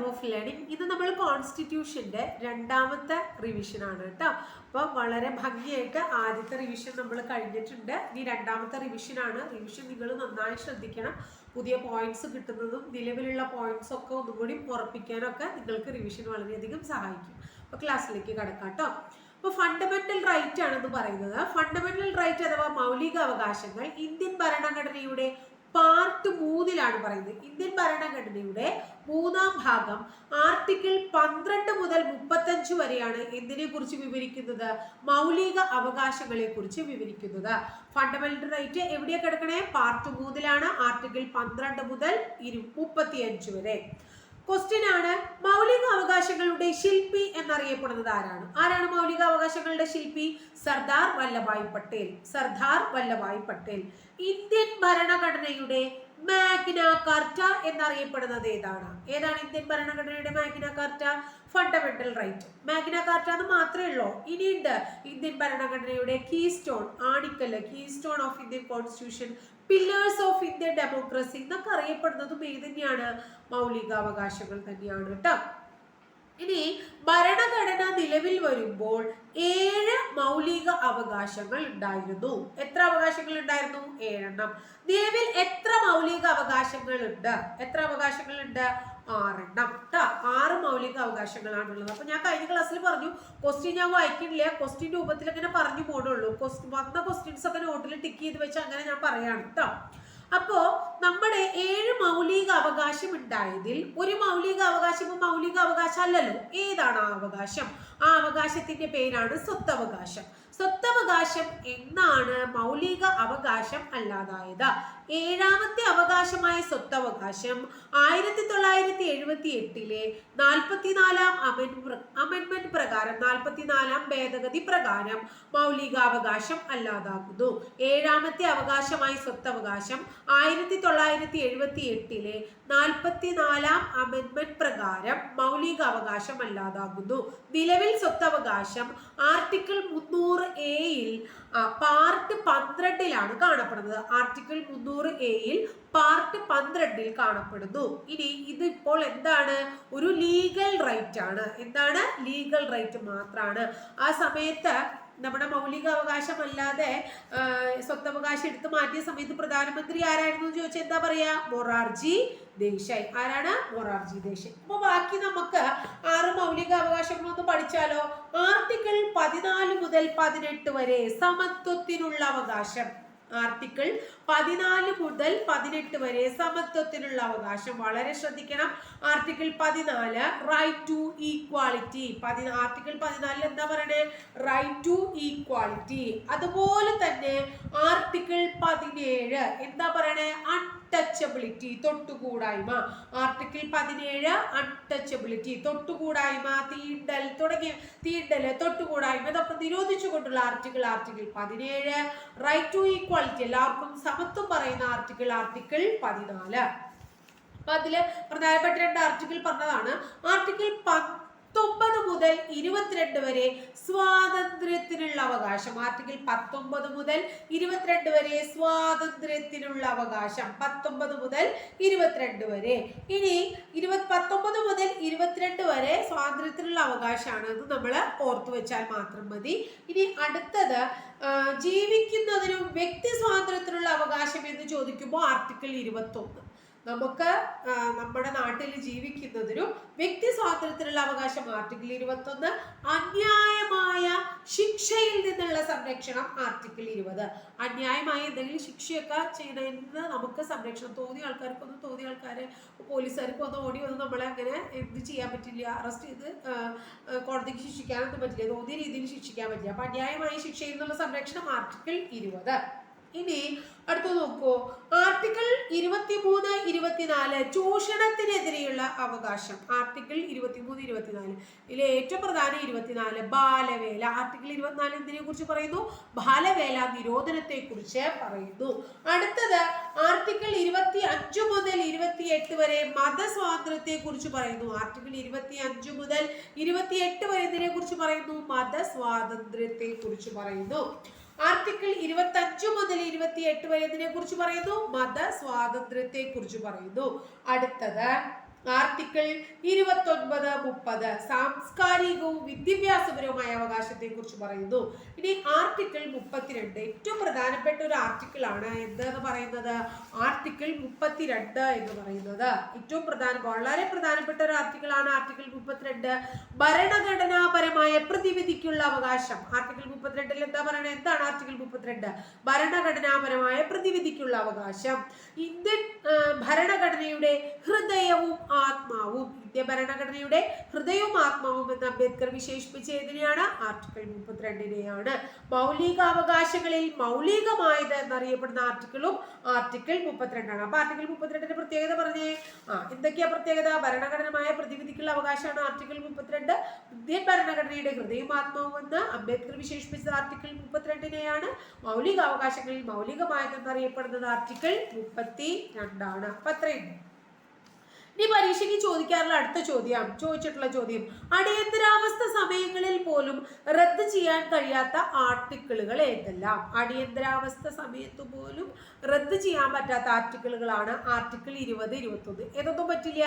Term of learning ഇത് നമ്മൾ കോൺസ്റ്റിറ്റ്യൂഷന്റെ രണ്ടാമത്തെ റിവിഷൻ ആണ് കേട്ടോ. അപ്പോൾ വളരെ ഭംഗിയായിട്ട് ആദ്യത്തെ റിവിഷൻ നമ്മൾ കഴിഞ്ഞിട്ടുണ്ട്. ഇനി രണ്ടാമത്തെ റിവിഷനാണ് റിവിഷൻ നിങ്ങൾ നന്നായി ശ്രദ്ധിക്കണം. പുതിയ പോയിന്റ്സ് കിട്ടുന്നതും നിലവിലുള്ള പോയിന്റ്സ് ഒക്കെ ഒന്നുകൂടി ഉറപ്പിക്കാനൊക്കെ നിങ്ങൾക്ക് റിവിഷൻ വളരെയധികം സഹായിക്കും. അപ്പോൾ ക്ലാസ്സിലേക്ക് കടക്കാം കേട്ടോ. അപ്പോൾ ഫണ്ടമെന്റൽ റൈറ്റ് ആണെന്ന് പറയുന്നത്. ഫണ്ടമെന്റൽ റൈറ്റ് അഥവാ മൗലിക അവകാശങ്ങൾ ഇന്ത്യൻ ഭരണഘടനയുടെ പാർട്ട് മൂന്നിലാണ് പറയുന്നത്. ഇന്ത്യൻ ഭരണഘടനയുടെ മൂന്നാം ഭാഗം ആർട്ടിക്കിൾ പന്ത്രണ്ട് മുതൽ മുപ്പത്തഞ്ച് വരെയാണ് എന്തിനെ കുറിച്ച് വിവരിക്കുന്നത്? മൗലിക അവകാശങ്ങളെ കുറിച്ച് വിവരിക്കുന്നത്. ഫണ്ടമെന്റൽ റൈറ്റ് എവിടെയാണ് കിടക്കണേ പാർട്ട് മൂന്നിലാണ് ആർട്ടിക്കിൾ പന്ത്രണ്ട് മുതൽ ഇരു മുപ്പത്തിയഞ്ച് വരെ. ക്വസ്റ്റ്യൻ ആണ് മൗലിക അവകാശങ്ങളുടെ ശില്പി എന്നറിയപ്പെടുന്നത് ആരാണ്? ആരാണ് മൗലിക അവകാശങ്ങളുടെ ശില്പി? സർദാർ വല്ലഭായ് പട്ടേൽ. സർദാർ വല്ലഭായ് പട്ടേൽ. ഇന്ത്യൻ ഭരണഘടനയുടെ മാഗ്ന കാർട്ട എന്നറിയപ്പെടുന്നത് ഏതാണ്? ഏതാണ് ഇന്ത്യൻ ഭരണഘടനയുടെ Magna Carta? Fundamental right Magna Carta എന്ന് മാത്രമേ ഉള്ളൂ. ഇനിയുണ്ട് ഇന്ത്യൻ ഭരണഘടനയുടെ keystone ആണിക്കല്ല് keystone of Indian constitution pillars of Indian democracy എന്നൊക്കെ അറിയപ്പെടുന്നതും ഏത് തന്നെയാണ് മൗലികാവകാശങ്ങൾ തന്നെയാണ് കേട്ടോ. ഇനി ഭരണഘടന നിലവിൽ വരുമ്പോൾ ഏഴ് മൗലിക അവകാശങ്ങൾ ഉണ്ടായിരുന്നു. എത്ര അവകാശങ്ങൾ ഉണ്ടായിരുന്നു? ഏഴെണ്ണം. നിലവിൽ എത്ര മൗലിക അവകാശങ്ങൾ ഉണ്ട്? എത്ര അവകാശങ്ങൾ ഉണ്ട്? ആറെണ്ണം. ട്ടാ ആറ് മൗലിക അവകാശങ്ങളാണുള്ളത്. അപ്പൊ ഞാൻ കഴിഞ്ഞ ക്ലാസ്സിൽ പറഞ്ഞു ക്വസ്റ്റ്യൻ ഞാൻ വായിക്കുന്നില്ല ക്വസ്റ്റ്യൻ രൂപത്തിൽ ഇങ്ങനെ പറഞ്ഞു പോണുള്ളൂ. വന്ന ക്വസ്റ്റ്യൻസ് ഒക്കെ നോട്ടിൽ ടിക്ക് ചെയ്ത് വെച്ച് അങ്ങനെ ഞാൻ പറയാണ്. കേട്ടോ അപ്പോ നമ്മുടെ ഏഴ് മൗലിക അവകാശം ഉണ്ടായതിൽ ഒരു മൗലിക അവകാശം മൗലിക അവകാശം അല്ലല്ലോ ഏതാണ് ആ അവകാശം? ആ അവകാശത്തിന്റെ പേരാണ് സ്വത്തവകാശം. സ്വത്തവകാശം എന്നാണ് മൗലിക അവകാശം അല്ലാതായത്. ഏഴാമത്തെ അവകാശമായ സ്വത്തവകാശം ആയിരത്തി തൊള്ളായിരത്തി എഴുപത്തി എട്ടിലെ നാൽപ്പത്തിനാലാം അമെന്റ്മെന്റ് പ്രകാരം നാൽപ്പത്തിനാലാം ഭേദഗതി പ്രകാരം മൗലികാവകാശം അല്ലാതാകുന്നു ഏഴാമത്തെ അവകാശമായ സ്വത്തവകാശം ആയിരത്തി തൊള്ളായിരത്തി എഴുപത്തി എട്ടിലെ നാൽപ്പത്തിനാലാം അമെന്റ്മെന്റ് പ്രകാരം മൗലികാവകാശം അല്ലാതാകുന്നു നിലവിൽ സ്വത്തവകാശം ആർട്ടിക്കിൾ മുന്നൂറ് എയിൽ പാർട്ട് പന്ത്രണ്ടിലാണ് കാണപ്പെടുന്നത്. ആർട്ടിക്കിൾ മുന്നൂറ് എയിൽ പാർട്ട് പന്ത്രണ്ടിൽ കാണപ്പെടുന്നു. ഇനി ഇത് ഇപ്പോൾ എന്താണ്? ഒരു ലീഗൽ റൈറ്റ് ആണ്. എന്താണ്? ലീഗൽ റൈറ്റ് മാത്രമാണ് ആ സമയത്ത് നമ്മുടെ മൗലിക അവകാശമല്ലാതെ സ്വത്തവകാശം എടുത്തു മാറ്റിയ സമയത്ത് പ്രധാനമന്ത്രി ആരായിരുന്നു എന്ന് ചോദിച്ചാൽ എന്താ പറയാ? മൊറാർജി ദേശായി ആരാണ്? മൊറാർജി ദേശായി അപ്പൊ ബാക്കി നമുക്ക് ആറ് മൗലിക അവകാശങ്ങളൊന്ന് പഠിച്ചാലോ? ആർട്ടിക്കിൾ പതിനാല് മുതൽ പതിനെട്ട് വരെ സമത്വത്തിനുള്ള അവകാശം. ആർട്ടിക്കിൾ പതിനാല് മുതൽ പതിനെട്ട് വരെ സമത്വത്തിനുള്ള അവകാശം. വളരെ ശ്രദ്ധിക്കണം. ആർട്ടിക്കിൾ പതിനാല് റൈറ്റ് ടു ഈക്വാളിറ്റി പതി ആർട്ടിക്കിൾ പതിനാലിൽ എന്താ പറയണേ? റൈറ്റ് ടു ഈക്വാളിറ്റി അതുപോലെ തന്നെ ആർട്ടിക്കിൾ പതിനേഴ് എന്താ പറയണേ? അൺടച്ചബിലിറ്റി തൊട്ടുകൂടായ്മ. ആർട്ടിക്കിൾ പതിനേഴ് അൺടച്ചബിലിറ്റി തൊട്ടുകൂടായ്മ തീണ്ടൽ തുടങ്ങിയ തീണ്ടൽ തൊട്ടുകൂടായ്മ. ഇതൊക്കെ നിരോധിച്ചുകൊണ്ടുള്ള ആർട്ടിക്കിൾ ആർട്ടിക്കിൾ പതിനേഴ്. റൈറ്റ് ടു ഈക്വാളിറ്റി എല്ലാവർക്കും സമത്വം പറയുന്ന ആർട്ടിക്കിൾ ആർട്ടിക്കിൾ പതിനാല്. അപ്പൊ അതിൽ പ്രധാനപ്പെട്ട രണ്ട് ആർട്ടിക്കിൾ പറഞ്ഞതാണ്. ആർട്ടിക്കിൾ പത്തൊമ്പത് മുതൽ ഇരുപത്തിരണ്ട് വരെ സ്വാതന്ത്ര്യത്തിനുള്ള അവകാശം. ആർട്ടിക്കിൾ പത്തൊമ്പത് മുതൽ ഇരുപത്തിരണ്ട് വരെ സ്വാതന്ത്ര്യത്തിനുള്ള അവകാശം. പത്തൊമ്പത് മുതൽ ഇരുപത്തിരണ്ട് വരെ. ഇനി പത്തൊമ്പത് മുതൽ ഇരുപത്തിരണ്ട് വരെ സ്വാതന്ത്ര്യത്തിനുള്ള അവകാശമാണ്. എന്ന് നമ്മൾ ഓർത്തു വെച്ചാൽ മാത്രം മതി. ഇനി അടുത്തത് ജീവിക്കുന്നതിനും വ്യക്തി സ്വാതന്ത്ര്യത്തിനുള്ള അവകാശം എന്ന് ചോദിക്കുമ്പോൾ ആർട്ടിക്കിൾ ഇരുപത്തൊന്ന്. നമുക്ക് നമ്മുടെ നാട്ടിൽ ജീവിക്കുന്നതിനും വ്യക്തി സ്വാതന്ത്ര്യത്തിനുള്ള അവകാശം ആർട്ടിക്കിൾ ഇരുപത്തൊന്ന് അന്യായമായ ശിക്ഷയിൽ നിന്നുള്ള സംരക്ഷണം ആർട്ടിക്കിൾ ഇരുപത്. അന്യായമായ എന്തെങ്കിലും ശിക്ഷയൊക്കെ ചെയ്യണമെന്ന് നമുക്ക് സംരക്ഷണം. തോന്നിയ ആൾക്കാർക്കൊന്നും തോന്നിയ ആൾക്കാർ പോലീസുകാർക്ക് ഒന്ന് ഓടി വന്ന് നമ്മളെ അങ്ങനെ എന്ത് ചെയ്യാൻ പറ്റില്ല അറസ്റ്റ് ചെയ്ത് കോടതിക്ക് ശിക്ഷിക്കാനൊന്നും പറ്റില്ല തോന്നിയ രീതിയിൽ ശിക്ഷിക്കാൻ പറ്റില്ല. അപ്പൊ അന്യായമായ ശിക്ഷയിൽ നിന്നുള്ള സംരക്ഷണം ആർട്ടിക്കിൾ ഇരുപത്. ഇനി അടുത്ത് നോക്കൂ. ആർട്ടിക്കിൾ ഇരുപത്തിമൂന്ന് ഇരുപത്തിനാല് ചൂഷണത്തിനെതിരെയുള്ള അവകാശം. ആർട്ടിക്കിൾ ഇരുപത്തിമൂന്ന് ഇരുപത്തിനാല്. ഇതിലെ ഏറ്റവും പ്രധാനം ഇരുപത്തിനാല് ബാലവേല. ആർട്ടിക്കിൾ ഇരുപത്തിനാല് എന്തിനെ കുറിച്ച് പറയുന്നു? ബാലവേല നിരോധനത്തെ കുറിച്ച് പറയുന്നു. അടുത്തത് ആർട്ടിക്കിൾ ഇരുപത്തി അഞ്ച് മുതൽ ഇരുപത്തി എട്ട് വരെ മതസ്വാതന്ത്ര്യത്തെ കുറിച്ച് പറയുന്നു. ആർട്ടിക്കിൾ ഇരുപത്തി അഞ്ച് മുതൽ ഇരുപത്തി എട്ട് വരെ ഇതിനെ കുറിച്ച് പറയുന്നു? മതസ്വാതന്ത്ര്യത്തെ കുറിച്ച് പറയുന്നു. ആർട്ടിക്കിൾ ഇരുപത്തി അഞ്ച് മുതൽ ഇരുപത്തി എട്ട് വരെ ഇതിനെ കുറിച്ച് പറയുന്നു. മത സ്വാതന്ത്ര്യത്തെ കുറിച്ച് പറയുന്നു. അടുത്തത്. ആർട്ടിക്കിൾ ഇരുപത്തൊൻപത് മുപ്പത് സാംസ്കാരികവും വിദ്യാഭ്യാസപരവുമായ അവകാശത്തെ കുറിച്ച് പറയുന്നു. ഇനി ആർട്ടിക്കിൾ മുപ്പത്തിരണ്ട് ഏറ്റവും പ്രധാനപ്പെട്ട ഒരു ആർട്ടിക്കിൾ ആണ് എന്തെന്ന് പറയുന്നത്? ആർട്ടിക്കിൾ മുപ്പത്തിരണ്ട് എന്ന് പറയുന്നത്. ഏറ്റവും പ്രധാന വളരെ പ്രധാനപ്പെട്ട ഒരു ആർട്ടിക്കിൾ ആണ് ആർട്ടിക്കിൾ മുപ്പത്തിരണ്ട്. ഭരണഘടനാപരമായ പ്രതിവിധിക്കുള്ള അവകാശം. ആർട്ടിക്കിൾ മുപ്പത്തിരണ്ടിൽ എന്താ പറയുന്നത് എന്താണ് ആർട്ടിക്കിൾ മുപ്പത്തിരണ്ട്? ഭരണഘടനാപരമായ പ്രതിവിധിക്കുള്ള അവകാശം. ഇന്ത്യൻ ഭരണഘടനയുടെ ഹൃദയവും ആത്മാവും. ഇന്ത്യ ഭരണഘടനയുടെ ഹൃദയവും ആത്മാവും എന്ന് അംബേദ്കർ വിശേഷിപ്പിച്ച ഏതിനെയാണ്? ആർട്ടിക്കിൾ മുപ്പത്തിരണ്ടിനെയാണ്. മൗലികാവകാശങ്ങളിൽ മൗലികമായത് എന്നറിയപ്പെടുന്ന ആർട്ടിക്കിളും ആർട്ടിക്കിൾ മുപ്പത്തിരണ്ടാണ്. അപ്പൊ ആർട്ടിക്കിൾ മുപ്പത്തിരണ്ടിന്റെ പ്രത്യേകത പറഞ്ഞേ. ആ എന്തൊക്കെയാ പ്രത്യേകത? ഭരണഘടനമായ പ്രതിവിധിക്കുള്ള അവകാശമാണ് ആർട്ടിക്കിൾ മുപ്പത്തിരണ്ട്. ഇന്ത്യൻ ഭരണഘടനയുടെ ഹൃദയവും ആത്മാവും എന്ന് അംബേദ്കർ വിശേഷിപ്പിച്ച ആർട്ടിക്കിൾ മുപ്പത്തിരണ്ടിനെയാണ്. മൗലികാവകാശങ്ങളിൽ മൗലികമായത് എന്നറിയപ്പെടുന്നത് ആർട്ടിക്കിൾ മുപ്പത്തി രണ്ടാണ് അപ്പൊ അത്രയുണ്ട് ഇനി പരീക്ഷയ്ക്ക് ചോദിക്കാറുള്ള അടുത്ത ചോദ്യം ചോദിച്ചിട്ടുള്ള ചോദ്യം. അടിയന്തരാവസ്ഥ സമയങ്ങളിൽ പോലും റദ്ദ് ചെയ്യാൻ കഴിയാത്ത ആർട്ടിക്കിളുകൾ ഏതെല്ലാം? അടിയന്തരാവസ്ഥ സമയത്ത് പോലും റദ്ദ് ചെയ്യാൻ പറ്റാത്ത ആർട്ടിക്കിളുകളാണ് ആർട്ടിക്കിൾ ഇരുപത് ഇരുപത്തൊന്ന്. ഏതൊന്നും പറ്റില്ല.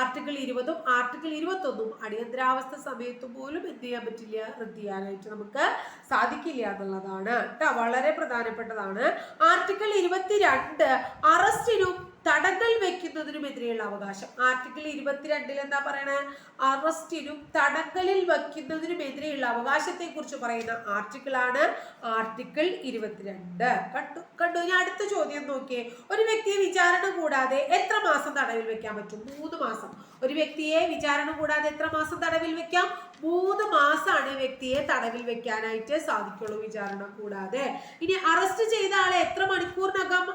ആർട്ടിക്കിൾ ഇരുപതും ആർട്ടിക്കിൾ ഇരുപത്തൊന്നും അടിയന്തരാവസ്ഥ സമയത്ത് പോലും എന്ത് ചെയ്യാൻ പറ്റില്ല? റദ്ദ് ചെയ്യാനായിട്ട് നമുക്ക് സാധിക്കില്ല എന്നുള്ളതാണ്. കേട്ടോ വളരെ പ്രധാനപ്പെട്ടതാണ്. ആർട്ടിക്കിൾ ഇരുപത്തിരണ്ട് അറസ്റ്റിനും തടങ്കൽ വെക്കുന്നതിനുമെതിരെയുള്ള അവകാശം. ആർട്ടിക്കിൾ ഇരുപത്തിരണ്ടിൽ എന്താ പറയണേ? അറസ്റ്റിനും തടങ്കലിൽ വയ്ക്കുന്നതിനുമെതിരെയുള്ള അവകാശത്തെ കുറിച്ച് പറയുന്ന ആർട്ടിക്കിളാണ് ആർട്ടിക്കിൾ ഇരുപത്തിരണ്ട്. കണ്ടു കണ്ടു. ഇനി അടുത്ത ചോദ്യം നോക്കിയേ. ഒരു വ്യക്തിയെ വിചാരണ കൂടാതെ എത്ര മാസം തടവിൽ വെക്കാൻ പറ്റും? മൂന്ന് മാസം. ഒരു വ്യക്തിയെ വിചാരണ കൂടാതെ എത്ര മാസം തടവിൽ വെക്കാം? മൂന്ന് മാസമാണ് ഈ വ്യക്തിയെ തടവിൽ വെക്കാനായിട്ട് സാധിക്കുള്ളൂ വിചാരണ കൂടാതെ. ഇനി അറസ്റ്റ് ചെയ്ത ആളെ എത്ര മണിക്കൂറിനകം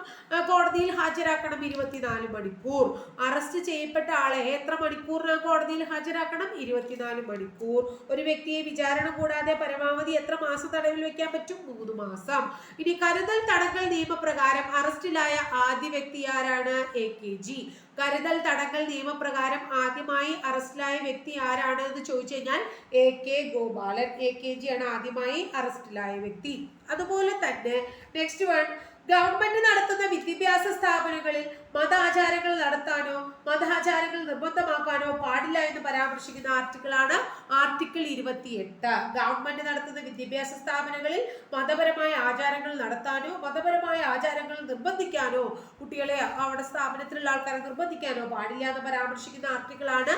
കോടതിയിൽ ഹാജരാക്കണം? ഇരുപത്തിനാല് മണിക്കൂർ. അറസ്റ്റ് ചെയ്യപ്പെട്ട ആളെ എത്ര മണിക്കൂറിനകം കോടതിയിൽ ഹാജരാക്കണം? ഇരുപത്തിനാല് മണിക്കൂർ. ഒരു വ്യക്തിയെ വിചാരണ കൂടാതെ പരമാവധി എത്ര മാസം തടവിൽ വെക്കാൻ പറ്റും? മൂന്ന് മാസം. ഇനി കരുതൽ തടങ്കൽ നിയമപ്രകാരം അറസ്റ്റിലായ ആദ്യ വ്യക്തി ആരാണ്? എ കെ ജി കരുതൽ തടങ്കൽ നിയമപ്രകാരം ആദ്യമായി അറസ്റ്റിലായ വ്യക്തി ആരാണ് എന്ന് ചോദിച്ചു കഴിഞ്ഞാൽ A K Gopalan. A K G ആണ് ആദ്യമായി അറസ്റ്റിലായ വ്യക്തി. അതുപോലെ തന്നെ നെക്സ്റ്റ് വൺ ഗവൺമെന്റ് നടത്തുന്ന വിദ്യാഭ്യാസ സ്ഥാപനങ്ങളിൽ മതാചാരങ്ങൾ നടത്താനോ മതാചാരങ്ങൾ നിർബന്ധമാക്കാനോ പാടില്ല എന്ന് പരാമർശിക്കുന്ന ആർട്ടിക്കിളാണ് ആർട്ടിക്കിൾ ഇരുപത്തിയെട്ട്. ഗവൺമെന്റ് നടത്തുന്ന വിദ്യാഭ്യാസ സ്ഥാപനങ്ങളിൽ മതപരമായ ആചാരങ്ങൾ നടത്താനോ മതപരമായ ആചാരങ്ങൾ നിർബന്ധിക്കാനോ കുട്ടികളെ അവിടെ സ്ഥാപനത്തിലുള്ള ആൾക്കാരെ നിർബന്ധിക്കാനോ പാടില്ല എന്ന് പരാമർശിക്കുന്ന ആർട്ടിക്കിളാണ്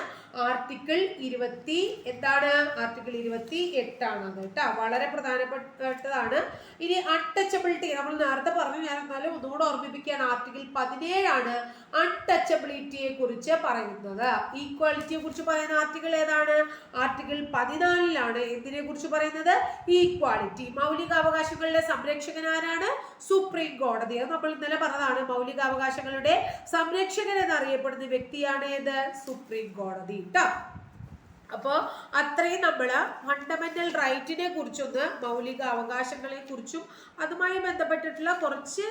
ആർട്ടിക്കിൾ ഇരുപത്തി എന്താണ്? ആർട്ടിക്കിൾ ഇരുപത്തി എട്ടാണ് അത് കേട്ടോ. വളരെ പ്രധാനപ്പെട്ടതാണ്. ഇനി അൺടച്ചബിലിറ്റി നമ്മൾ നേരത്തെ പറഞ്ഞു ഞാൻ എന്നാലും ഒന്നുകൂടെ ഓർമ്മിപ്പിക്കുകയാണ്. ആർട്ടിക്കിൾ പതിനേഴാണ്. അൺടച്ചബിലിറ്റിയെ കുറിച്ച് പറയുന്നത്. ഈക്വാലിറ്റിയെ കുറിച്ച് പറയുന്ന ആർട്ടിക്കിൾ ഏതാണ്? ആർട്ടിക്കിൾ പതിനാലിലാണ് എന്തിനെ കുറിച്ച് പറയുന്നത്? ഈക്വാലിറ്റി മൗലിക അവകാശങ്ങളുടെ സംരക്ഷകൻ ആരാണ്? സുപ്രീം കോടതി. അത് നമ്മൾ ഇന്നലെ പറഞ്ഞതാണ്. മൗലിക അവകാശങ്ങളുടെ സംരക്ഷകൻ എന്നറിയപ്പെടുന്ന വ്യക്തിയാണ് ഏത്? സുപ്രീം കോടതി. കേട്ടോ അപ്പോൾ അത്രയും നമ്മൾ ഫണ്ടമെന്റൽ റൈറ്റിനെ കുറിച്ചൊന്ന് മൗലിക അവകാശങ്ങളെ കുറിച്ചും അതുമായി ബന്ധപ്പെട്ടിട്ടുള്ള കുറച്ച്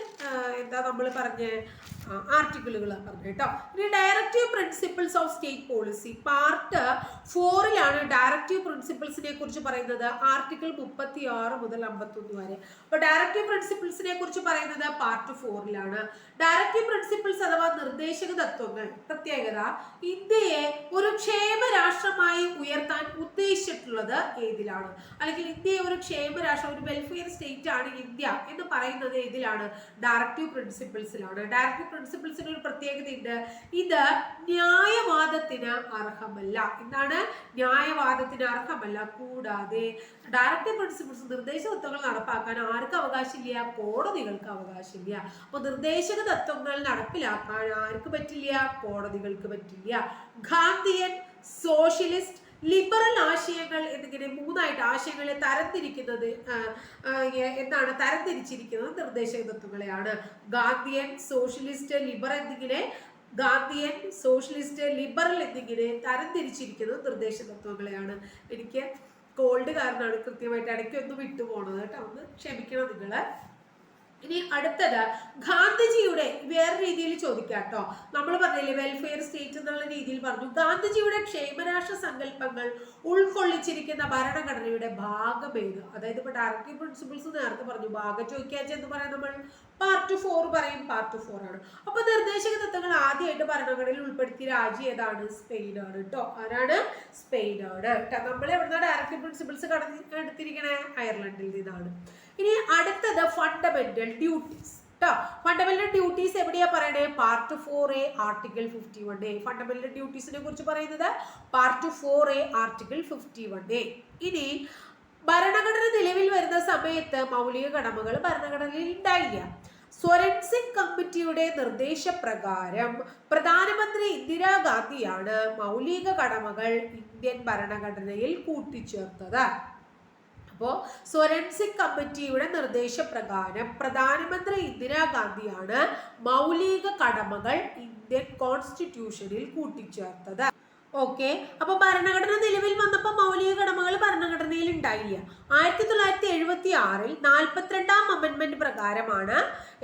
എന്താ നമ്മൾ പറഞ്ഞ ആർട്ടിക്കിളുകൾ പറഞ്ഞു കേട്ടോ. ഇനി directive principles of state policy part ഫോറിലാണ് directive പ്രിൻസിപ്പിൾസിനെ കുറിച്ച് പറയുന്നത്. ആർട്ടിക്കിൾ മുപ്പത്തി ആറ് മുതൽ അമ്പത്തൊന്ന് വരെ. അപ്പോൾ ഡയറക്റ്റീവ് പ്രിൻസിപ്പിൾസിനെ കുറിച്ച് പറയുന്നത് പാർട്ട് ഫോറിലാണ് ഡയറക്റ്റീവ് പ്രിൻസിപ്പിൾസ് നിർദ്ദേശക തത്വങ്ങൾ. പ്രത്യേകത ഇന്ത്യയെ ഒരു ക്ഷേമ രാഷ്ട്രമായി ഉയർത്താൻ ഉദ്ദേശിച്ചിട്ടുള്ളത് ഏതിലാണ്? അല്ലെങ്കിൽ ഇന്ത്യയെ ഒരു ക്ഷേമ രാഷ്ട്രം ഒരു വെൽഫെയർ സ്റ്റേറ്റ് ആണ് ഇന്ത്യ എന്ന് പറയുന്നത് ഏതിലാണ്? ഡയറക്റ്റീവ് പ്രിൻസിപ്പിൾസിലാണ് ഡയറക്റ്റീവ് പ്രിൻസിപ്പിൾസിന് ഒരു പ്രത്യേകതയുണ്ട്. ഇത് ന്യായവാദത്തിന് അർഹമല്ല. എന്താണ്? ന്യായവാദത്തിന് അർഹമല്ല. കൂടാതെ ഡയറക്റ്റീവ് പ്രിൻസിപ്പിൾസ് നിർദ്ദേശ തത്വങ്ങൾ നടപ്പാക്കാൻ ആർക്ക് അവകാശമില്ല കോടതികൾക്ക് അവകാശമില്ല. അപ്പൊ നിർദ്ദേശക തത്വങ്ങൾ നടപ്പിലാക്കാൻ ആർക്ക് പറ്റില്ല? കോടതികൾക്ക് പറ്റില്ല. ഗാന്ധിയൻ സോഷ്യലിസ്റ്റ് ലിബറൽ ആശയങ്ങൾ എന്നിങ്ങനെ മൂന്നായിട്ട് ആശയങ്ങളെ തരംതിരിക്കുന്നത് എന്താണ് തരംതിരിച്ചിരിക്കുന്നത് നിർദ്ദേശക തത്വങ്ങളെയാണ്. ഗാന്ധിയൻ സോഷ്യലിസ്റ്റ് ലിബറൽ എന്നിങ്ങനെ ഗാന്ധിയൻ സോഷ്യലിസ്റ്റ് ലിബറൽ എന്നിങ്ങനെ തരംതിരിച്ചിരിക്കുന്നത് നിർദ്ദേശ തത്വങ്ങളെയാണ്. എനിക്ക് കോൾഡ് കാരണമാണ് കൃത്യമായിട്ട് ഇടയ്ക്ക് ഒന്ന് വിട്ടു പോണത് കേട്ടോ ഒന്ന് ക്ഷമിക്കണം നിങ്ങൾ ഇനി അടുത്തത് ഗാന്ധിജിയുടെ വേറെ രീതിയിൽ ചോദിക്കാം കേട്ടോ. നമ്മൾ പറഞ്ഞില്ലേ വെൽഫെയർ സ്റ്റേറ്റ് എന്നുള്ള രീതിയിൽ പറഞ്ഞു. ഗാന്ധിജിയുടെ ക്ഷേമരാഷ്ട്ര സങ്കല്പങ്ങൾ ഉൾക്കൊള്ളിച്ചിരിക്കുന്ന ഭരണഘടനയുടെ ഭാഗം ഏത്? അതായത് ഇപ്പൊ ഡയറക്റ്റീവ് പ്രിൻസിപ്പിൾസ് നേരത്തെ പറഞ്ഞു. ഭാഗം ചോദിക്കാച്ച എന്ന് പറയാൻ നമ്മൾ. പാർട്ട് ഫോർ പറയും. പാർട്ട് ഫോർ ആണ്. അപ്പൊ നിർദ്ദേശക തത്വങ്ങൾ ആദ്യമായിട്ട് ഭരണഘടനയിൽ ഉൾപ്പെടുത്തിയ രാജ്യം ഏതാണ്? സ്പെയിൻ ആണ് കേട്ടോ. ആരാണ്? സ്പെയിൻ ആണ് കേട്ടോ. നമ്മൾ എവിടുന്ന ഡയറക്റ്റീവ് പ്രിൻസിപ്പിൾസ് കടത്തി എടുത്തിരിക്കണേ? അയർലൻഡിൽ നിന്നാണ്. ഇനി അടുത്തത് ഫണ്ടമെന്റൽ ഡ്യൂട്ടീസ് കേട്ടോ ഫണ്ടമെന്റൽ ഡ്യൂട്ടീസ് എവിടെയാ പറയണേ? Part four A article fifty one A fundamental ഡ്യൂട്ടീസിനെ കുറിച്ച് പറയുന്നത് part four A article fifty one A ഇനി ഭരണഘടന നിലവിൽ വരുന്ന സമയത്ത് മൗലിക കടമകൾ ഭരണഘടനയിൽ ഉണ്ടായില്ല. സ്വരൻസിംഗ് കമ്മിറ്റിയുടെ നിർദ്ദേശപ്രകാരം പ്രധാനമന്ത്രി ഇന്ദിരാഗാന്ധിയാണ് മൗലിക കടമകൾ ഇന്ത്യൻ ഭരണഘടനയിൽ കൂട്ടിച്ചേർത്തത്. അപ്പോൾ സ്വരൻസിംഗ് കമ്മിറ്റിയുടെ നിർദ്ദേശപ്രകാരം പ്രധാനമന്ത്രി ഇന്ദിരാഗാന്ധിയാണ് മൗലിക കടമകൾ ഇന്ത്യൻ കോൺസ്റ്റിറ്റ്യൂഷനിൽ കൂട്ടിച്ചേർത്തത്. ഓക്കെ. അപ്പൊ ഭരണഘടന നിലവിൽ വന്നപ്പോൾ മൗലിക കടമകൾ ഭരണഘടനയിൽ ഉണ്ടായില്ല. ആയിരത്തി തൊള്ളായിരത്തി എഴുപത്തി ആറിൽ നാൽപ്പത്തിരണ്ടാം അമെന്റ്മെന്റ് പ്രകാരമാണ്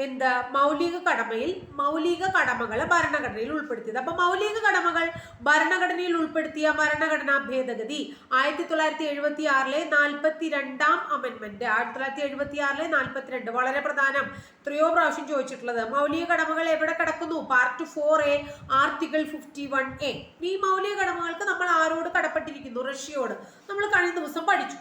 എന്ത് മൗലിക കടമയിൽ മൗലിക കടമകൾ ഭരണഘടനയിൽ ഉൾപ്പെടുത്തിയത്. അപ്പൊ മൗലിക കടമകൾ ഭരണഘടനയിൽ ഉൾപ്പെടുത്തിയ ഭരണഘടനാ ഭേദഗതി ആയിരത്തി തൊള്ളായിരത്തി എഴുപത്തി ആറിലെ നാൽപ്പത്തി രണ്ടാം ആയിരത്തി തൊള്ളായിരത്തി എഴുപത്തി ആറിലെ നാൽപ്പത്തിരണ്ട് വളരെ പ്രധാനം. എത്രയോ പ്രാവശ്യം ചോദിച്ചിട്ടുള്ളത് മൗലിക കടമകൾ എവിടെ കിടക്കുന്നു? Part four A article fifty one A ഈ മൗലിക കടമകൾക്ക് നമ്മൾ ആരോട് കടപ്പെട്ടിരിക്കുന്നു? റഷ്യയോട്. നമ്മൾ കഴിഞ്ഞ ദിവസം പഠിച്ചു.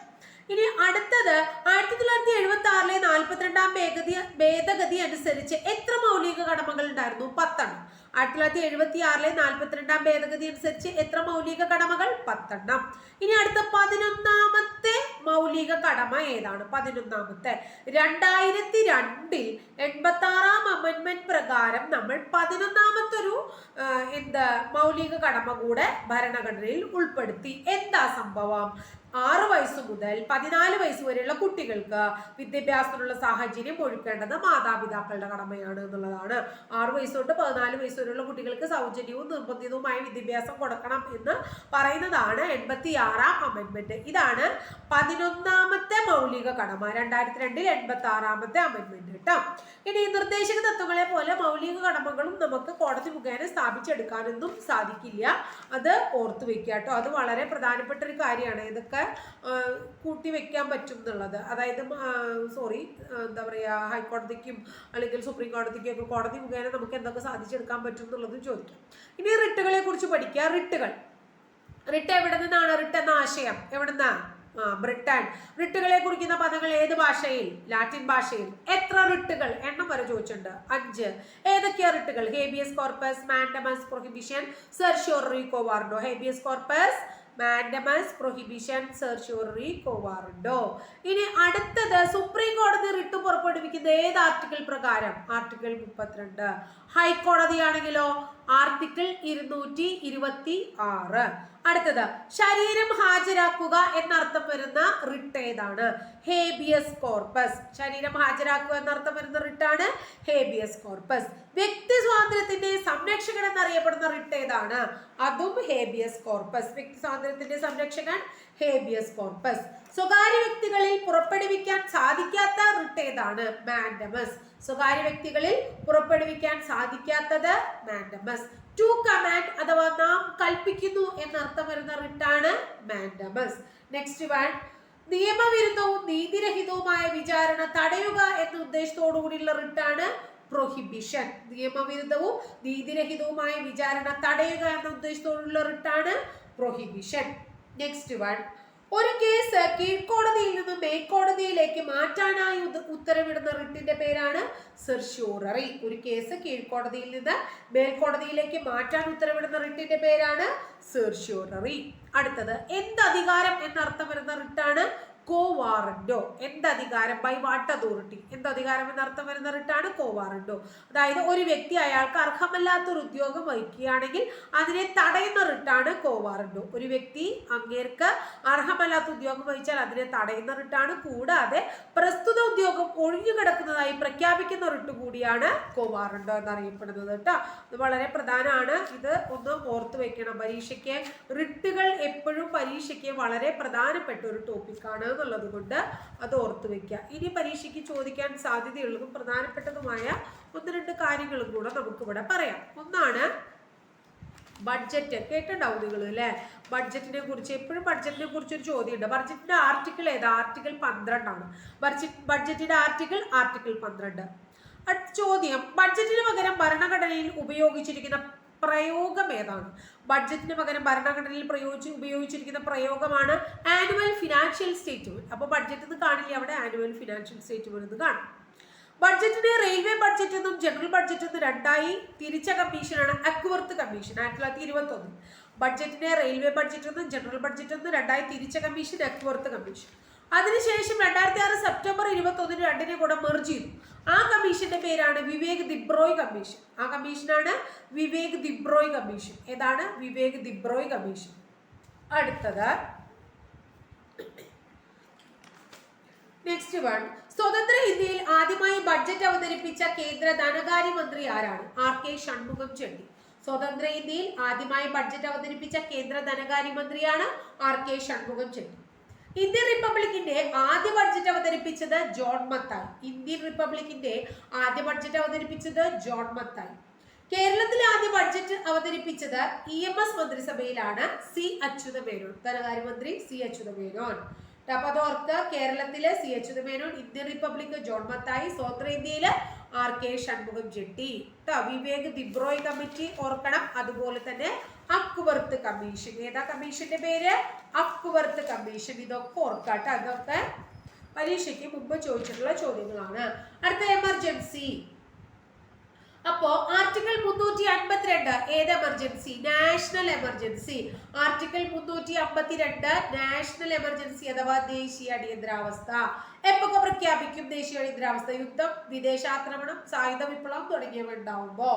ഇനി അടുത്തത് ആയിരത്തി തൊള്ളായിരത്തി എഴുപത്തി ആറിലെ നാൽപ്പത്തിരണ്ടാം ഭേദഗതി ഭേദഗതി അനുസരിച്ച് എത്ര മൗലിക കടമകൾ ഉണ്ടായിരുന്നു? പത്തെണ്ണം. ആയിരത്തി തൊള്ളായിരത്തി എഴുപത്തി ആറിലെ നാൽപ്പത്തിരണ്ടാം ഭേദഗതി അനുസരിച്ച് എത്ര മൗലിക കടമകൾ? പത്തെണ്ണം. ഇനി അടുത്ത പതിനൊന്നാമത്തെ മൗലിക കടമ ഏതാണ്? പതിനൊന്നാമത്തെ. രണ്ടായിരത്തി രണ്ടിൽ എൺപത്തി ആറാം അമൻമെന്റ് പ്രകാരം നമ്മൾ പതിനൊന്നാമത്തെ ഒരു എന്താ മൗലിക കടമ കൂടെ ഭരണഘടനയിൽ ഉൾപ്പെടുത്തി. എന്താ സംഭവം? ആറ് വയസ്സ് മുതൽ പതിനാല് വയസ്സ് വരെയുള്ള കുട്ടികൾക്ക് വിദ്യാഭ്യാസത്തിനുള്ള സാഹചര്യം ഒഴുക്കേണ്ടത് മാതാപിതാക്കളുടെ കടമയാണ് എന്നുള്ളതാണ്. ആറ് വയസ്സ് തൊട്ട് പതിനാല് വയസ്സ് വരെയുള്ള കുട്ടികൾക്ക് സൗജന്യവും നിർബന്ധിതവുമായ വിദ്യാഭ്യാസം കൊടുക്കണം എന്ന് പറയുന്നതാണ് എൺപത്തി ആറാം അമെന്റ്മെന്റ് ഇതാണ് പതിനൊന്നാമത്തെ മൗലിക കടമ രണ്ടായിരത്തി രണ്ടിൽ എൺപത്തി ആറാമത്തെ അമെന്റ്മെന്റ് കേട്ടോ ഇനി നിർദ്ദേശക തത്വങ്ങളെ പോലെ മൗലിക കടമകളും നമുക്ക് കോടതി മുഖേന സ്ഥാപിച്ചെടുക്കാനൊന്നും സാധിക്കില്ല. അത് ഓർത്തു വെക്കുക കേട്ടോ. അത് വളരെ പ്രധാനപ്പെട്ട ഒരു കാര്യമാണ്. ഇതൊക്കെ കൂട്ടി വെക്കാൻ പറ്റും എന്നുള്ളത്. അതായത് സോറി എന്താ പറയുക ഹൈക്കോടതിക്കും അല്ലെങ്കിൽ സുപ്രീം കോടതിക്കും ഒക്കെ കോടതി മുഖേന നമുക്ക് എന്തൊക്കെ സാധിച്ചെടുക്കാൻ പറ്റും എന്നുള്ളതും ചോദിക്കാം. ഇനി റിട്ടുകളെ കുറിച്ച് പഠിക്കുക. റിട്ടുകൾ. റിട്ട് എവിടെ നിന്നാണ്? റിട്ട് എന്ന ആശയം. എവിടെന്നാ ആ ബ്രിട്ടൻ. റിട്ടുകളെ കുറിക്കുന്ന പദങ്ങൾ ഏത് ഭാഷയിൽ? ലാറ്റിൻ ഭാഷയിൽ. എത്ര റിട്ടുകൾ എണ്ണം വരെ ചോദിച്ചിട്ടുണ്ട്. അഞ്ച്. ഏതൊക്കെയാ റിട്ടുകൾ habeas corpus mandamus prohibition certiorari quo warranto habeas corpus mandamus prohibition certiorari quo warranto ഇനി അടുത്തത് സുപ്രീം കോടതി റിട്ട് പുറപ്പെടുവിക്കുന്ന ഏത് ആർട്ടിക്കിൾ പ്രകാരം? ആർട്ടിക്കിൾ മുപ്പത്തിരണ്ട്. ഹൈക്കോടതിയാണെങ്കിലോ? ആർട്ടിക്കിൾ ഇരുന്നൂറ്റി ഇരുപത്തി ആറ് അടുത്തത് ശരീരം ഹാജരാക്കുക എന്നർത്ഥം വരുന്ന റിട്ട് ഏതാണ്? ഹേബിയസ് കോർപ്പസ് ശരീരം ഹാജരാക്കുക എന്നർത്ഥം വരുന്ന റിട്ടാണ് ഹേബിയസ് കോർപ്പസ് വ്യക്തി സ്വാതന്ത്ര്യത്തിന്റെ സംരക്ഷകൻ എന്നറിയപ്പെടുന്ന റിട്ട് ഏതാണ്? അതും ഹേബിയസ് കോർപ്പസ് വ്യക്തി സ്വാതന്ത്ര്യത്തിന്റെ സംരക്ഷകൻ ഹേബിയസ് കോർപ്പസ് സ്വകാര്യ വ്യക്തികളിൽ പുറപ്പെടുവിക്കാൻ സാധിക്കാത്ത റിട്ട് ഏതാണ്? മാൻഡമസ് സ്വകാര്യ വ്യക്തികളിൽ പുറപ്പെടുവിക്കാൻ സാധിക്കാത്തത് മാൻഡമസ് ടു കമാൻഡ് അഥവാ നാം കൽപ്പിക്കുന്നു എന്നർത്ഥം വരുന്ന റിട്ടാണ് മാൻഡമസ് നെക്സ്റ്റ് വൺ നിയമവിരുദ്ധവും നീതിരഹിതവുമായ വിചാരണ തടയുക എന്ന ഉദ്ദേശത്തോടു കൂടിയുള്ള റിട്ടാണ് പ്രൊഹിബിഷൻ നിയമവിരുദ്ധവും നീതിരഹിതവുമായ വിചാരണ തടയുക എന്ന ഉദ്ദേശത്തോടുള്ള റിട്ടാണ് പ്രൊഹിബിഷൻ നെക്സ്റ്റ് വൺ ഒരു കേസ് കീഴ്ക്കോടതിയിൽ നിന്ന് മേൽക്കോടതിയിലേക്ക് മാറ്റാനായി ഉത്തരവിടുന്ന റിട്ടിന്റെ പേരാണ് സെർഷ്യൂററി ഒരു കേസ് കീഴ്ക്കോടതിയിൽ നിന്ന് മേൽക്കോടതിയിലേക്ക് മാറ്റാൻ ഉത്തരവിടുന്ന റിട്ടിന്റെ പേരാണ് സെർഷ്യൂററി അടുത്തത് എന്ത് അധികാരം എന്നർത്ഥം വരുന്ന റിട്ടാണ് കോ വാറന്റോ എന്ത് അധികാരം? ബൈ വാട്ട് അതോറിറ്റി എന്ത് അധികാരം എന്നർത്ഥം വരുന്ന റിട്ടാണ് കോ വാറന്റോ അതായത് ഒരു വ്യക്തി അയാൾക്ക് അർഹമല്ലാത്ത ഒരു ഉദ്യോഗം വഹിക്കുകയാണെങ്കിൽ അതിനെ തടയുന്ന റിട്ടാണ് കോ വാറന്റോ ഒരു വ്യക്തി അങ്ങേർക്ക് അർഹമല്ലാത്ത ഉദ്യോഗം വഹിച്ചാൽ അതിനെ തടയുന്ന റിട്ടാണ് കൂടാതെ പ്രസ്തുത ഉദ്യോഗം ഒഴിഞ്ഞു കിടക്കുന്നതായി പ്രഖ്യാപിക്കുന്ന റിട്ട് കൂടിയാണ് കോ വാറന്റോ എന്നറിയപ്പെടുന്നത് കേട്ടോ. അത് വളരെ പ്രധാനമാണ്. ഇത് ഒന്ന് ഓർത്തു വെക്കണം. പരീക്ഷയ്ക്ക് റിട്ടുകൾ എപ്പോഴും പരീക്ഷയ്ക്ക് വളരെ പ്രധാനപ്പെട്ട ഒരു ടോപ്പിക്കാണ് എന്നുള്ളത് കൊണ്ട് അത് ഓർത്ത് വെക്കുക. ഇനി പരീക്ഷയ്ക്ക് ചോദിക്കാൻ സാധ്യതയുള്ളതും പ്രധാനപ്പെട്ടതുമായ ഒന്ന് രണ്ട് കാര്യങ്ങളും കൂടെ നമുക്കിവിടെ പറയാം. ഒന്നാണ് ബഡ്ജറ്റ് കേട്ടിട്ടുണ്ടാവും നിങ്ങൾ അല്ലേ? ബഡ്ജറ്റിനെ കുറിച്ച് എപ്പോഴും ബഡ്ജറ്റിനെ കുറിച്ച് ഒരു ചോദ്യമുണ്ട്. ബഡ്ജറ്റിന്റെ ആർട്ടിക്കിൾ ഏതാ? ആർട്ടിക്കിൾ പന്ത്രണ്ടാണ്. ബഡ്ജറ്റ് ബഡ്ജറ്റിന്റെ ആർട്ടിക്കിൾ ആർട്ടിക്കിൾ പന്ത്രണ്ട്. അടുത്ത ചോദ്യം. ബഡ്ജറ്റിന് പകരം ഭരണഘടനയിൽ ഉപയോഗിച്ചിരിക്കുന്ന പ്രയോഗം ഏതാണ്? ബഡ്ജറ്റിന് പകരം ഭരണഘടനയിൽ പ്രയോഗിച്ച് ഉപയോഗിച്ചിരിക്കുന്ന പ്രയോഗമാണ് ആനുവൽ ഫിനാൻഷ്യൽ സ്റ്റേറ്റ്മെന്റ്. അപ്പോൾ ബഡ്ജറ്റ് കാണില്ല? അവിടെ ആനുവൽ ഫിനാൻഷ്യൽ സ്റ്റേറ്റ്മെന്റ് എന്ന് കാണും. ബഡ്ജറ്റിനെ റെയിൽവേ ബഡ്ജറ്റ് എന്നും ജനറൽ ബഡ്ജറ്റ് എന്നും രണ്ടായി തിരിച്ച കമ്മീഷനാണ് അക്വർത്ത് കമ്മീഷൻ ആയിരത്തി തൊള്ളായിരത്തി ഇരുപത്തി ഒന്ന് ബഡ്ജറ്റിനെ റെയിൽവേ ബഡ്ജറ്റ് എന്നും ജനറൽ ബഡ്ജറ്റ് എന്നും രണ്ടായി തിരിച്ച കമ്മീഷൻ അക്വർത്ത് കമ്മീഷൻ. അതിനുശേഷം രണ്ടായിരത്തി ആറ് സെപ്റ്റംബർ ഇരുപത്തി ഒന്നിന് രണ്ടിനെ കൂടെ മെർജ് ചെയ്തു. ആ കമ്മീഷന്റെ പേരാണ് വിവേക് ദിബ്രോയ് കമ്മീഷൻ. ആ കമ്മീഷനാണ് വിവേക് ദിബ്രോയ് കമ്മീഷൻ. ഏതാണ്? വിവേക് ദിബ്രോയ് കമ്മീഷൻ. അടുത്തത്. നെക്സ്റ്റ് വൺ സ്വതന്ത്ര ഇന്ത്യയിൽ ആദ്യമായി ബഡ്ജറ്റ് അവതരിപ്പിച്ച കേന്ദ്ര ധനകാര്യമന്ത്രി ആരാണ്? R K Shanmukham Chetty. സ്വതന്ത്ര ഇന്ത്യയിൽ ആദ്യമായി ബഡ്ജറ്റ് അവതരിപ്പിച്ച കേന്ദ്ര ധനകാര്യമന്ത്രിയാണ് R K Shanmukham Chetty. Indian റിപ്പബ്ലിക്കിന്റെ ആദ്യ ബഡ്ജറ്റ് അവതരിപ്പിച്ചത് ജോൺ മത്തായി. ഇന്ത്യൻ റിപ്പബ്ലിക്കിന്റെ ആദ്യ ബഡ്ജറ്റ് അവതരിപ്പിച്ചത് ജോൺ മത്തായി. കേരളത്തിലെ ആദ്യ ബഡ്ജറ്റ് അവതരിപ്പിച്ചത് ഇ എം എസ് മന്ത്രിസഭയിലാണ് സി അച്യുതമേനോൻ. ധനകാര്യമന്ത്രി സി അച്യുതമേനോൻ. അപ്പൊ അതോർത്ത് കേരളത്തിലെ C Achutha Menon Indian republic John Mathai സ്വതന്ത്ര ഇന്ത്യയിൽ ആർ കെ ഷൺമുഖം ജെട്ടി. ട്ടോ വിവേക് ദിബ്രോയ് കമ്മിറ്റി ഓർക്കണം. അതുപോലെ തന്നെ അക്വർത്ത് കമ്മീഷൻ. ഏതാ കമ്മീഷന്റെ പേര്? Acworth commission. ഇതൊക്കെ ഓർക്കാട്ടോ. അതൊക്കെ പരീക്ഷയ്ക്ക് മുമ്പ് ചോദിച്ചിട്ടുള്ള ചോദ്യങ്ങളാണ്. അടുത്ത എമർജൻസി അപ്പോ ആർട്ടിക്കിൾ മുന്നൂറ്റി അൻപത്തിരണ്ട് ഏത് എമർജൻസി നാഷണൽ എമർജൻസി ആർട്ടിക്കിൾ മുന്നൂറ്റി അമ്പത്തിരണ്ട് നാഷണൽ എമർജൻസി അഥവാ ദേശീയ അടിയന്തരാവസ്ഥ. എപ്പൊക്കെ പ്രഖ്യാപിക്കും ദേശീയ അടിയന്തരാവസ്ഥ? യുദ്ധം വിദേശാക്രമണം സായുധ വിപ്ലവം തുടങ്ങിയവ ഉണ്ടാവുമ്പോ.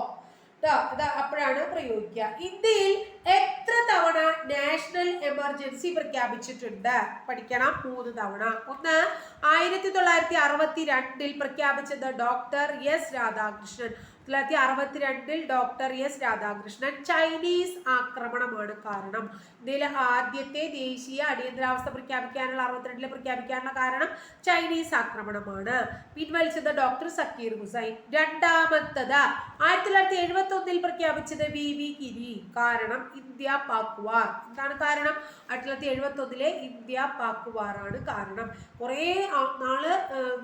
അപ്പോഴാണ് പ്രയോഗിക്കുക. ഇന്ത്യയിൽ എത്ര തവണ നാഷണൽ എമർജൻസി പ്രഖ്യാപിച്ചിട്ടുണ്ട്? പഠിക്കണം മൂന്ന് തവണ. ഒന്ന് ആയിരത്തി തൊള്ളായിരത്തി അറുപത്തി രണ്ടിൽ പ്രഖ്യാപിച്ചത് ഡോക്ടർ എസ് രാധാകൃഷ്ണൻ. തൊള്ളായിരത്തി അറുപത്തിരണ്ടിൽ ഡോക്ടർ എസ് രാധാകൃഷ്ണൻ ചൈനീസ് ആക്രമണമാണ് കാരണം. ഇന്ത്യയിലെ ആദ്യത്തെ ദേശീയ അടിയന്തരാവസ്ഥ പ്രഖ്യാപിക്കാനുള്ള അറുപത്തിരണ്ടിലെ പ്രഖ്യാപിക്കാനുള്ള കാരണം ചൈനീസ് ആക്രമണമാണ്. പിൻവലിച്ചത് ഡോക്ടർ സക്കീർ ഹുസൈൻ. രണ്ടാമത്തത് ആയിരത്തി തൊള്ളായിരത്തി എഴുപത്തി ഒന്നിൽ പ്രഖ്യാപിച്ചത് വി വി ഗിരി കാരണം ഇന്ത്യ പാക് എന്താണ് കാരണം? ആയിരത്തി തൊള്ളായിരത്തി എഴുപത്തി ഒന്നിലെ ഇന്ത്യ പാക് വാറാണ് കാരണം. കുറേ നാൾ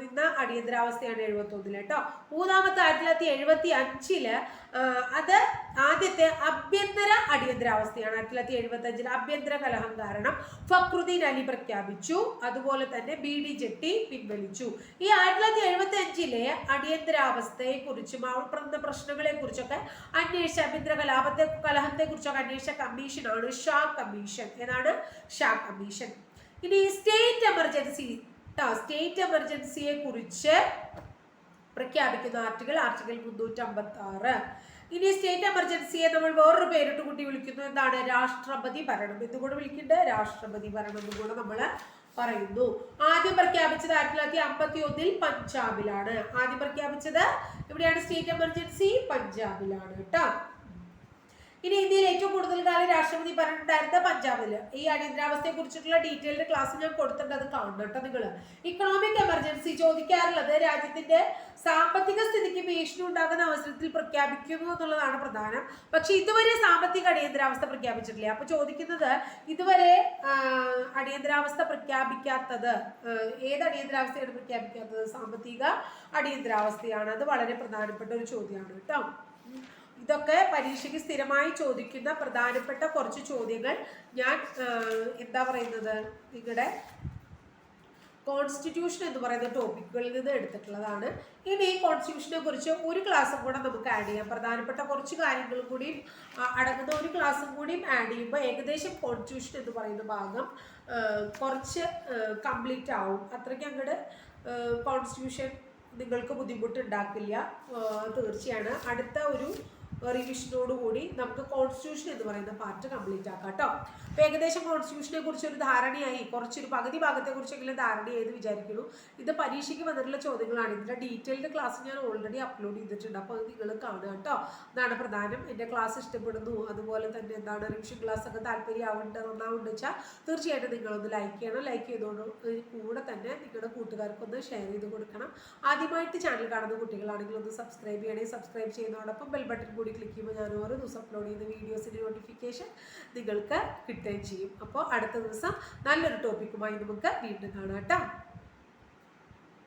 നിന്ന അടിയന്തരാവസ്ഥയാണ് എഴുപത്തി ഒന്നിൽ കേട്ടോ മൂന്നാമത്തെ ആയിരത്തി തൊള്ളായിരത്തി എഴുപത്തി അഞ്ചിൽ അത് ആദ്യത്തെ അഭ്യന്തര അടിയന്തരാവസ്ഥയാണ്. ആയിരത്തി തൊള്ളായിരത്തി എഴുപത്തി അഞ്ചിൽ അഭ്യന്തര കലഹം കാരണം ഫക്രുദ്ദീൻ അലി പ്രഖ്യാപിച്ചു. അതുപോലെ തന്നെ ബി ഡി ജെട്ടി പിൻവലിച്ചു. ഈ ആയിരത്തി തൊള്ളായിരത്തി എഴുപത്തി അഞ്ചിലെ അടിയന്തരാവസ്ഥയെ കുറിച്ചും അവിടെ പ്രശ്നങ്ങളെ കുറിച്ചൊക്കെ അന്വേഷിച്ച അഭ്യന്തര കലാപത്തെ കലഹത്തെ കുറിച്ചൊക്കെ അന്വേഷിച്ച കമ്മീഷനാണ് ഷാ കമ്മീഷൻ. ഏതാണ്? ഷാ കമ്മീഷൻ. ഇനി സ്റ്റേറ്റ് എമർജൻസി സ്റ്റേറ്റ് എമർജൻസിയെ കുറിച്ച് പ്രഖ്യാപിക്കുന്ന ആർട്ടിക്കിൾ ആർട്ടിക്കിൾ മുന്നൂറ്റി അമ്പത്തി ആറ് ഇനി സ്റ്റേറ്റ് എമർജൻസിയെ നമ്മൾ വേറൊരു പേരിട്ട് കൂട്ടി വിളിക്കുന്നു. എന്താണ്? രാഷ്ട്രപതി ഭരണം എന്തുകൂടെ വിളിക്കേണ്ടത് രാഷ്ട്രപതി ഭരണം എന്നും കൂടെ നമ്മൾ പറയുന്നു. ആദ്യം പ്രഖ്യാപിച്ചത് ആയിരത്തി തൊള്ളായിരത്തി അമ്പത്തി ഒന്നിൽ പഞ്ചാബിലാണ്. ആദ്യം പ്രഖ്യാപിച്ചത് എവിടെയാണ്? സ്റ്റേറ്റ് എമർജൻസി പഞ്ചാബിലാണ് കേട്ടോ. ഇനി ഇന്ത്യയിൽ ഏറ്റവും കൂടുതൽ കാലം രാഷ്ട്രപതി ഭരണം പഞ്ചാബിൽ ഈ അടിയന്തരാവസ്ഥയെ കുറിച്ചിട്ടുള്ള ഡീറ്റെയിൽഡ് ക്ലാസ് ഞാൻ കൊടുത്തിട്ടുണ്ട്. അത് കാണണം കേട്ടോ നിങ്ങൾ. ഇക്കണോമിക് എമർജൻസി ചോദിക്കാറുള്ളത് രാജ്യത്തിന്റെ സാമ്പത്തിക സ്ഥിതിക്ക് ഭീഷണി ഉണ്ടാകുന്ന അവസരത്തിൽ പ്രഖ്യാപിക്കുന്നു എന്നുള്ളതാണ് പ്രധാനം. പക്ഷെ ഇതുവരെ സാമ്പത്തിക അടിയന്തരാവസ്ഥ പ്രഖ്യാപിച്ചിട്ടില്ല. അപ്പൊ ചോദിക്കുന്നത് ഇതുവരെ അടിയന്തരാവസ്ഥ പ്രഖ്യാപിക്കാത്തത് ഏത് അടിയന്തരാവസ്ഥയാണ് പ്രഖ്യാപിക്കാത്തത്? സാമ്പത്തിക അടിയന്തരാവസ്ഥയാണ്. അത് വളരെ പ്രധാനപ്പെട്ട ഒരു ചോദ്യമാണ് കേട്ടോ. ഇതൊക്കെ പരീക്ഷയ്ക്ക് സ്ഥിരമായി ചോദിക്കുന്ന പ്രധാനപ്പെട്ട കുറച്ച് ചോദ്യങ്ങൾ ഞാൻ എന്താ പറയുന്നത്? നിങ്ങളുടെ കോൺസ്റ്റിറ്റ്യൂഷൻ എന്ന് പറയുന്ന ടോപ്പിക്കുകളിൽ നിന്ന് എടുത്തിട്ടുള്ളതാണ്. ഇനി കോൺസ്റ്റിറ്റ്യൂഷനെ കുറിച്ച് ഒരു ക്ലാസ്സും കൂടെ നമുക്ക് ആഡ് ചെയ്യാം. പ്രധാനപ്പെട്ട കുറച്ച് കാര്യങ്ങൾ കൂടിയും അടങ്ങുന്ന ഒരു ക്ലാസ്സും കൂടിയും ആഡ് ചെയ്യുമ്പോൾ ഏകദേശം കോൺസ്റ്റിറ്റ്യൂഷൻ എന്ന് പറയുന്ന ഭാഗം കുറച്ച് കംപ്ലീറ്റ് ആവും. അത്രയ്ക്ക് അങ്ങോട്ട് കോൺസ്റ്റിറ്റ്യൂഷൻ നിങ്ങൾക്ക് ബുദ്ധിമുട്ടുണ്ടാക്കില്ല തീർച്ചയാണ്. അടുത്ത ഒരു റിവിഷനോടുകൂടി നമുക്ക് കോൺസ്റ്റിറ്റ്യൂഷൻ എന്ന് പറയുന്ന പാർട്ട് കംപ്ലീറ്റ് ആക്കാം കേട്ടോ അപ്പോൾ ഏകദേശം കോൺസ്റ്റിറ്റ്യൂഷനെ കുറിച്ച് ഒരു ധാരണയായി. കുറച്ചൊരു പകുതി ഭാഗത്തെക്കുറിച്ചെങ്കിലും ധാരണയായത് വിചാരിക്കുന്നു. ഇത് പരീക്ഷയ്ക്ക് വന്നിട്ടുള്ള ചോദ്യങ്ങളാണ്. ഇതിന്റെ ഡീറ്റെയിൽഡ് ക്ലാസ് ഞാൻ ഓൾറെഡി അപ്ലോഡ് ചെയ്തിട്ടുണ്ട്. അപ്പോൾ നിങ്ങൾ കാണുക കേട്ടോ അതാണ് പ്രധാനം. എന്റെ ക്ലാസ് ഇഷ്ടപ്പെടുന്നു. അതുപോലെ തന്നെ എന്താണ് റിവിഷൻ ക്ലാസ് ഒക്കെ താല്പര്യമാവുന്നുണ്ട് നന്നാവുണ്ട് വെച്ചാൽ തീർച്ചയായിട്ടും നിങ്ങളൊന്ന് ലൈക്ക് ചെയ്യണം. ലൈക്ക് ചെയ്തോണ്ട് കൂടെ തന്നെ നിങ്ങളുടെ കൂട്ടുകാർക്കൊന്ന് ഷെയർ ചെയ്ത് കൊടുക്കണം. ആദ്യമായിട്ട് ചാനൽ കാണുന്ന കുട്ടികളാണെങ്കിൽ ഒന്ന് സബ്സ്ക്രൈബ് ചെയ്യണേ. സബ്സ്ക്രൈബ് ചെയ്യുന്നതോടൊപ്പം ബെൽ ബട്ടൺ കൂടി ക്ലിക്ക് ചെയ്യുമ്പോൾ ഞാൻ ഓരോ ദിവസം അപ്ലോഡ് ചെയ്യുന്ന വീഡിയോസിന്റെ നോട്ടിഫിക്കേഷൻ നിങ്ങൾക്ക് കിട്ടുകയും ചെയ്യും. അപ്പോൾ അടുത്ത ദിവസം നല്ലൊരു ടോപ്പിക്കുമായി നമുക്ക് വീണ്ടും കാണാം കേട്ടോ.